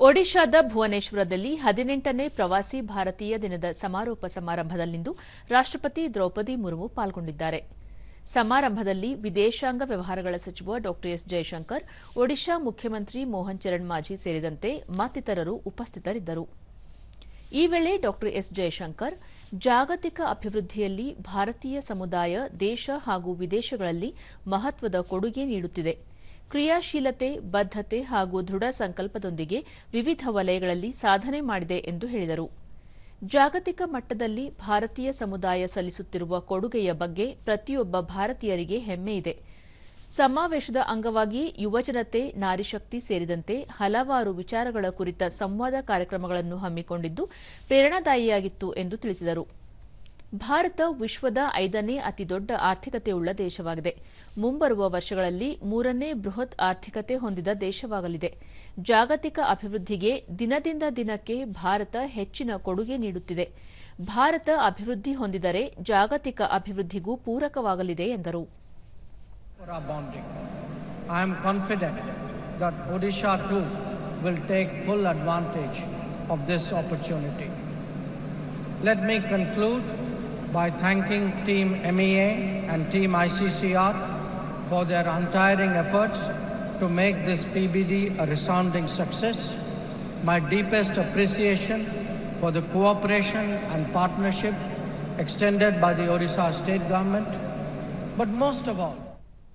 ಒಡಿಶಾದ ಭುವನೇಶ್ವರದಲ್ಲಿ ಹದಿನೆಂಟನೇ ಪ್ರವಾಸಿ ಭಾರತೀಯ ದಿನದ ಸಮಾರೋಪ ಸಮಾರಂಭದಲ್ಲಿಂದು ರಾಷ್ಟ್ರಪತಿ ದ್ರೌಪದಿ ಮುರ್ಮು ಪಾಲ್ಗೊಂಡಿದ್ದಾರೆ. ಸಮಾರಂಭದಲ್ಲಿ ವಿದೇಶಾಂಗ ವ್ಯವಹಾರಗಳ ಸಚಿವ ಡಾ. ಎಸ್. ಜಯಶಂಕರ್ ಒಡಿಶಾ ಮುಖ್ಯಮಂತ್ರಿ ಮೋಹನ್ ಚರಣ್ ಮಾಝಿ ಸೇರಿದಂತೆ ಮತ್ತಿತರರು ಉಪಸ್ಥಿತರಿದ್ದರು. ಈ ವೇಳೆ ಡಾ. ಎಸ್. ಜಯಶಂಕರ್ ಜಾಗತಿಕ ಅಭಿವೃದ್ಧಿಯಲ್ಲಿ ಭಾರತೀಯ ಸಮುದಾಯ, ದೇಶ ಹಾಗೂ ವಿದೇಶಗಳಲ್ಲಿ ಮಹತ್ವದ ಕೊಡುಗೆ ನೀಡುತ್ತಿದೆ. ಕ್ರಿಯಾಶೀಲತೆ, ಬದ್ಧತೆ ಹಾಗೂ ದೃಢ ಸಂಕಲ್ಪದೊಂದಿಗೆ ವಿವಿಧ ವಲಯಗಳಲ್ಲಿ ಸಾಧನೆ ಮಾಡಿದೆ ಎಂದು ಹೇಳಿದರು. ಜಾಗತಿಕ ಮಟ್ಟದಲ್ಲಿ ಭಾರತೀಯ ಸಮುದಾಯ ಸಲ್ಲಿಸುತ್ತಿರುವ ಕೊಡುಗೆಯ ಬಗ್ಗೆ ಪ್ರತಿಯೊಬ್ಬ ಭಾರತೀಯರಿಗೆ ಹೆಮ್ಮೆಯಿದೆ ಸಮಾವೇಶದ ಅಂಗವಾಗಿ ಯುವಜನತೆ ನಾರಿಶಕ್ತಿ ಸೇರಿದಂತೆ ಹಲವಾರು ವಿಚಾರಗಳ ಕುರಿತ ಸಂವಾದ ಕಾರ್ಯಕ್ರಮಗಳನ್ನು ಹಮ್ಮಿಕೊಂಡಿದ್ದು ಪ್ರೇರಣಾದಾಯಿಯಾಗಿತ್ತು ಎಂದು ತಿಳಿಸಿದರು. ಭಾರತ ವಿಶ್ವದ ಐದನೇ ಅತಿದೊಡ್ಡ ಆರ್ಥಿಕತೆಯುಳ್ಳ ದೇಶವಾಗಿದೆ. ಮುಂಬರುವ ವರ್ಷಗಳಲ್ಲಿ ಮೂರನೇ ಬೃಹತ್ ಆರ್ಥಿಕತೆ ಹೊಂದಿದ ದೇಶವಾಗಲಿದೆ. ಜಾಗತಿಕ ಅಭಿವೃದ್ಧಿಗೆ ದಿನದಿಂದ ದಿನಕ್ಕೆ ಭಾರತ ಹೆಚ್ಚಿನ ಕೊಡುಗೆ ನೀಡುತ್ತಿದೆ. ಭಾರತ ಅಭಿವೃದ್ಧಿ ಹೊಂದಿದರೆ ಜಾಗತಿಕ ಅಭಿವೃದ್ಧಿಗೂ ಪೂರಕವಾಗಲಿದೆ ಎಂದರು. Let me conclude by thanking Team MEA and Team ICCR for their untiring efforts to make this PBD a resounding success. My deepest appreciation for the cooperation and partnership extended by the Odisha state government. But most of all,